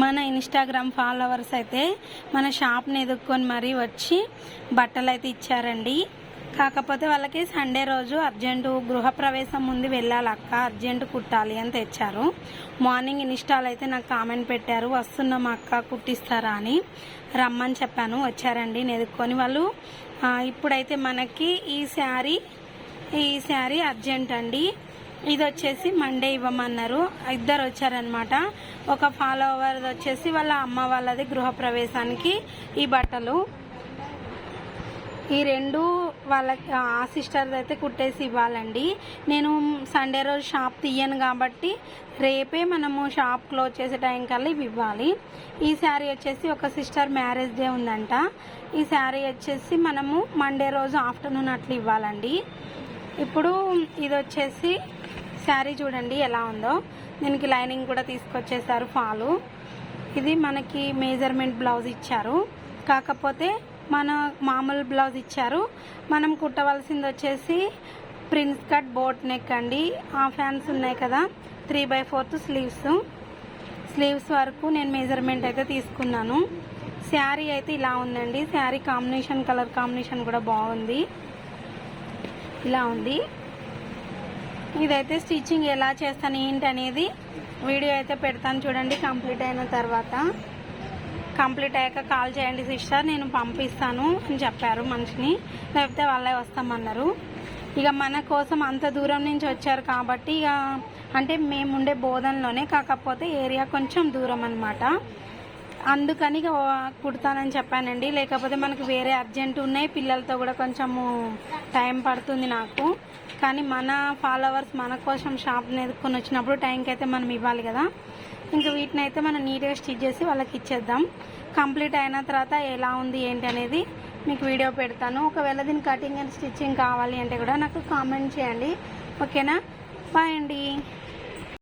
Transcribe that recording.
మన Instagram followers అయితే మన షాప్ని ఎదుక్కొని మరీ వచ్చి బట్టలు అయితే ఇచ్చారండి. కాకపోతే వాళ్ళకి సండే రోజు అర్జెంటు గృహప్రవేశం ముందు వెళ్ళాలి అక్క అర్జెంటు కుట్టాలి అని తెచ్చారు. మార్నింగ్ ఇన్స్టాల్ అయితే నాకు కామెంట్ పెట్టారు వస్తున్నాం అక్క కుట్టిస్తారా అని రమ్మని చెప్పాను వచ్చారండి. నేను ఎదుక్కొని వాళ్ళు ఇప్పుడైతే మనకి ఈ శారీ ఈ శారీ అర్జెంట్ అండి. ఇది వచ్చేసి మండే ఇవ్వమన్నారు. ఇద్దరు వచ్చారనమాట ఒక ఫాలోవర్ వచ్చేసి వాళ్ళ అమ్మ వాళ్ళది గృహప్రవేశానికి ఈ బట్టలు. ఈ రెండు వాళ్ళకి ఆ సిస్టర్ది అయితే కుట్టేసి ఇవ్వాలండి. నేను సండే రోజు షాప్ తీయను కాబట్టి రేపే మనము షాప్ క్లోజ్ చేసే టైం కల్లా ఇవి ఇవ్వాలి. ఈ శారీ వచ్చేసి ఒక సిస్టర్ మ్యారేజ్ డే ఉందంట. ఈ శారీ వచ్చేసి మనము మండే రోజు ఆఫ్టర్నూన్ అట్లా ఇవ్వాలండి. ఇప్పుడు ఇది వచ్చేసి శారీ చూడండి ఎలా ఉందో. దీనికి లైనింగ్ కూడా తీసుకొచ్చేసారు ఫాలు. ఇది మనకి మేజర్మెంట్ బ్లౌజ్ ఇచ్చారు. కాకపోతే మన మామూలు బ్లౌజ్ ఇచ్చారు. మనం కుట్టవలసింది వచ్చేసి ప్రిన్స్ కట్ బోట్ నెక్ అండి. ఆ ఫ్యాన్స్ ఉన్నాయి కదా. Three by fourth sleeves sleeves వరకు నేను మెజర్మెంట్ అయితే తీసుకున్నాను. శారీ అయితే ఇలా ఉందండి. శారీ కాంబినేషన్ కలర్ కాంబినేషన్ కూడా బాగుంది. ఇలా ఉంది. ఇదైతే స్టిచ్చింగ్ ఎలా చేస్తాను ఏంటి అనేది వీడియో అయితే పెడతాను చూడండి కంప్లీట్ అయిన తర్వాత. కంప్లీట్ అయ్యాక కాల్ చేయండి సిస్టర్ నేను పంపిస్తాను అని చెప్పారు మనిషిని. లేకపోతే వాళ్ళే వస్తామన్నారు. ఇక మన కోసం అంత దూరం నుంచి వచ్చారు కాబట్టి ఇక అంటే మేముండే బోధనలోనే కాకపోతే ఏరియా కొంచెం దూరం అనమాట అందుకని ఇక కుడతానని చెప్పానండి. లేకపోతే మనకు వేరే అర్జెంట్ ఉన్నాయి పిల్లలతో కూడా కొంచెము టైం పడుతుంది నాకు. కానీ మన ఫాలోవర్స్ మన కోసం షాప్ని ఎదుర్కొని వచ్చినప్పుడు టైంకి అయితే మనం ఇవ్వాలి కదా. ఇంకా వీటిని అయితే మనం నీట్గా స్టిచ్ చేసి వాళ్ళకి ఇచ్చేద్దాం. కంప్లీట్ అయిన తర్వాత ఎలా ఉంది ఏంటి అనేది మీకు వీడియో పెడతాను. ఒకవేళ దీని కటింగ్ అండ్ స్టిచ్చింగ్ కావాలి అంటే కూడా నాకు కామెంట్ చేయండి. ఓకేనా బాయ్ అండి.